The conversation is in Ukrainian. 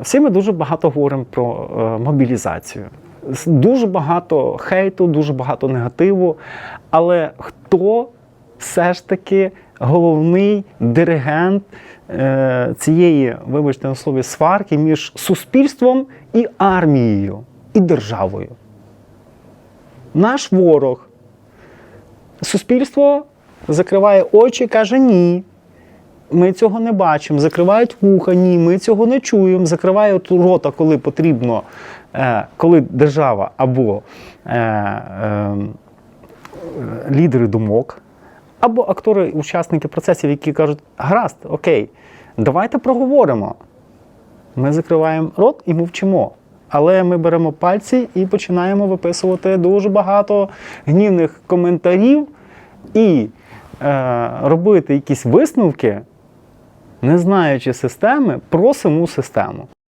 Всі ми дуже багато говоримо про е, мобілізацію. Дуже багато хейту, дуже багато негативу. Але хто все ж таки головний диригент е, цієї, вибачте на слові, сварки між суспільством і армією, і державою? Наш ворог. Суспільство закриває очі, каже ні. Ми цього не бачимо, закривають вуха, ні, ми цього не чуємо, закривають рота, коли потрібно, е, коли держава або е, е, лідери думок, або актори, учасники процесів, які кажуть, гаразд, окей, давайте проговоримо. Ми закриваємо рот і мовчимо. Але ми беремо пальці і починаємо виписувати дуже багато гнівних коментарів і е, робити якісь висновки, не знаючи системи, про саму систему.